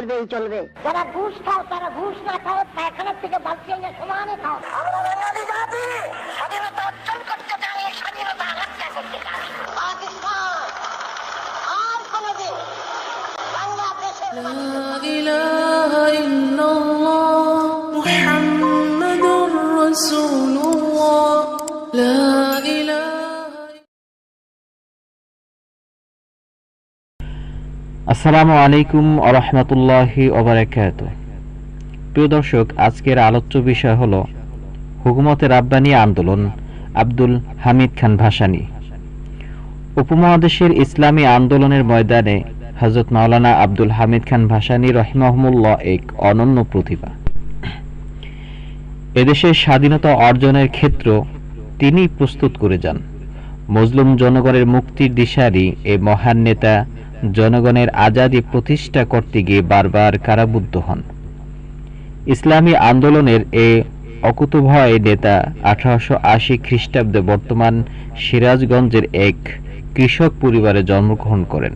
করবেই চলবে। যারা ঘুষ খাও তারা ঘুষ না খাও পায়খানার থেকে বাঁচিয়ে সমানে খাও। আমরা আর মুহাম্মাদুর রাসূল আসসালামু আলাইকুম আরহামতুল্লাহি ওবরাকাত। প্রিয় দর্শক, আজকের আলোচ্য বিষয় হল আন্দোলন, আব্দুল হামিদ খান ভাসানী। উপমহাদেশের ইসলামী আন্দোলনের ময়দানে হজরত মাওলানা আব্দুল হামিদ খান ভাসানী রহিমাহমুল্লাহ এক অনন্য প্রতিভা। এদেশের স্বাধীনতা অর্জনের ক্ষেত্র তিনি প্রস্তুত করে যান। মজলুম জনগণের মুক্তির দিশারি এ মহান নেতা জনগণের আজাদি প্রতিষ্ঠা করতে গিয়ে বারবার কারাবুদ্ধ হন। ইসলামী আন্দোলনের এ অকুতভয় নেতা আঠারোশো আশি খ্রিস্টাব্দে বর্তমান সিরাজগঞ্জের এক কৃষক পরিবারে জন্মগ্রহণ করেন।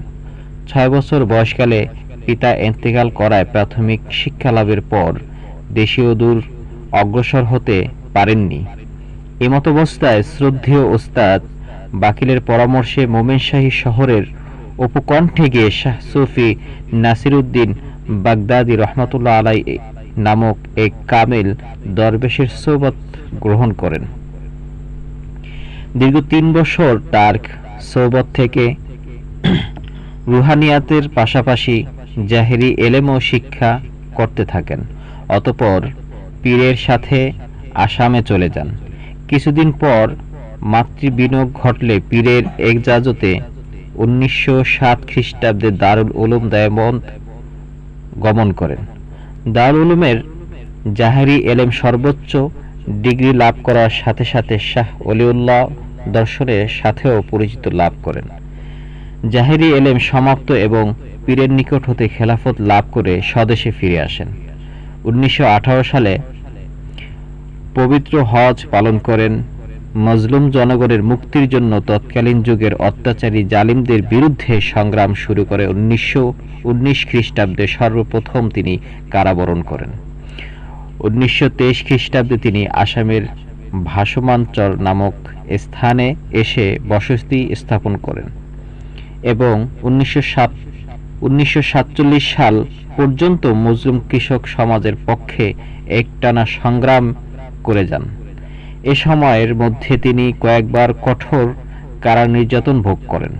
ছয় বছর বয়সকালে পিতা এন্তেকাল করায় প্রাথমিক শিক্ষা লাভের পর দেশীয় দূর অগ্রসর হতে পারেননি। এমতাবস্থায় শ্রদ্ধেয় ওস্তাদ বাকিলের পরামর্শে মোমেনশাহী শহরের উপকণ্ঠে গিয়ে শাহ সুফি নাসিরুদ্দিন বাগদাদি রহমতুল্লাহ আলাই নামক এক কামেল দরবেশের সোবত গ্রহণ করেন। দীর্ঘ তিন বছর তার সোবত থেকে রুহানিয়াতের পাশাপাশি জাহেরি এলেমও শিক্ষা করতে থাকেন। অতপর পীরের সাথে আসামে চলে যান। কিছুদিন পর মাতৃবিনোগ ঘটলে পীরের এক একজাজতে উনিশশো সাত খ্রিস্টাব্দে দারুল উলুম দেয়বন্দ গমন করেন। দারুল উলুমের জাহেরি এলেম সর্বোচ্চ ডিগ্রি লাভ করার সাথে সাথে শাহ অলিউল্লাহ দর্শনের সাথেও পরিচিত লাভ করেন। জাহেরি এলেম সমাপ্ত এবং পীরের নিকট হতে খেলাফত লাভ করে স্বদেশে ফিরে আসেন। উনিশশো আঠারো সালে পবিত্র হজ পালন করেন। মজলুম জনগণের মুক্তির জন্য তৎকালীন যুগের অত্যাচারী জালিমদের বিরুদ্ধে সংগ্রাম শুরু করে উনিশশো উনিশ খ্রিস্টাব্দে সর্বপ্রথম তিনি কারাবরণ করেন। উনিশশো তেইশ খ্রিস্টাব্দে তিনি আসামের ভাসমানচর নামক স্থানে এসে বসতি স্থাপন করেন এবং উনিশশো সাত সাল পর্যন্ত মুসলিম কৃষক সমাজের পক্ষে একটানা সংগ্রাম করে যান। এ সময়ের মধ্যে তিনি কয়েকবার কঠোর কারা নির্যাতন ভোগ করেন।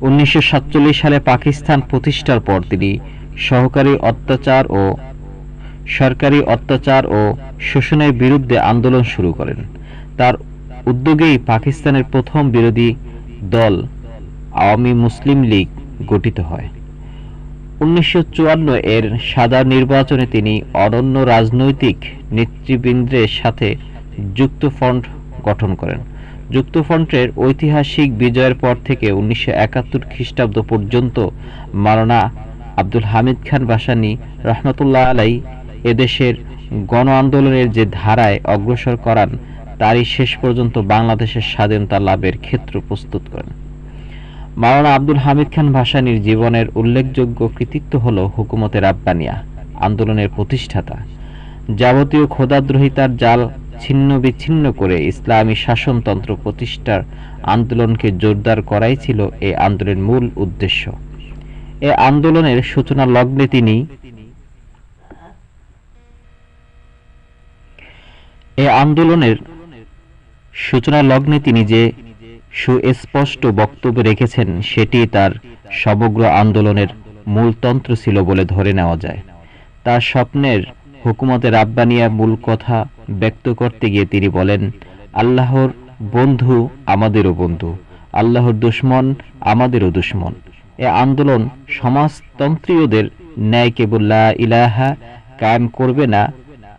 উনিশশো সালে পাকিস্তান প্রতিষ্ঠার পর তিনি সহকারী অত্যাচার ও সরকারি অত্যাচার ও শোষণের বিরুদ্ধে আন্দোলন শুরু করেন। তার উদ্যোগেই পাকিস্তানের প্রথম বিরোধী দল আওয়ামী মুসলিম লীগ গঠিত হয়। উনিশশো চুয়ান্ন এর সাদা নির্বাচনে তিনি অনন্য রাজনৈতিক নেতৃবৃন্দের সাথে যুক্ত ফ্রন্ট গঠন করেন। যুক্তফ্রন্টের ঐতিহাসিক বিজয়ের পর থেকে উনিশশো একাত্তর খ্রিস্টাব্দ পর্যন্ত মারানা আব্দুল হামিদ খান বাসানি রহমতুল্লাহ আলাই এদেশের গণ আন্দোলনের যে ধারায় অগ্রসর করান, তারই শেষ পর্যন্ত বাংলাদেশের স্বাধীনতা লাভের ক্ষেত্র প্রস্তুত করেন। মাওলানা আব্দুল হামিদ খান ভাসানীর জীবনের উল্লেখযোগ্য কৃতিত্ব হল হুকুমতে রাব্বানিয়া আন্দোলনের প্রতিষ্ঠাতা। যাবতীয় খোদাদ্রোহিতার জাল ছিন্ন বিচ্ছিন্ন করে ইসলামী শাসনতন্ত্র প্রতিষ্ঠার আন্দোলনকে জোরদার করাই ছিল এই আন্দোলনের মূল উদ্দেশ্য। এ আন্দোলনের সূচনা লগ্নে তিনি এ আন্দোলনের সূচনা লগ্নে তিনি যে সুস্পষ্ট বক্তব্য রেখেছেন, সেটি তার সমগ্র আন্দোলনের মূলতন্ত্র ছিল বলে ধরে নেওয়া যায়। তার স্বপ্নের হুকুমতে রাব্বানিয়া মূল কথা ব্যক্ত করতে গিয়ে তিনি বলেন, আল্লাহর বন্ধু আমাদেরও বন্ধু, আল্লাহর দুশ্মন আমাদেরও দুশ্মন। এ আন্দোলন সমাজতন্ত্রীয়দের ন্যায় কেবল্লা ইলাহা কায়েম করবে না,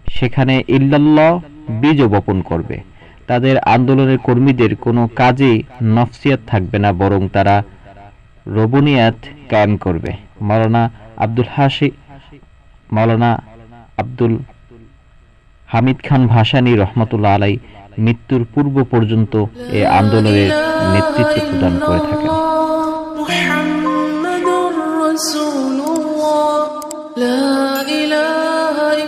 সেখানে ইল্লাল্লাহ বীজ বপন করবে। তাদের আন্দোলনের কর্মীদের কোনো কাজে নফসিয়াত থাকবে না, বরং তারা রবনিয়াত কায়েম করবে। মৌলানা আব্দুল হাসি মৌলানা আব্দুল হামিদ খান ভাসানি রহমতুল্লাহ আলাই মৃত্যুর পূর্ব পর্যন্ত এ আন্দোলনের নেতৃত্ব প্রদান করে থাকেন।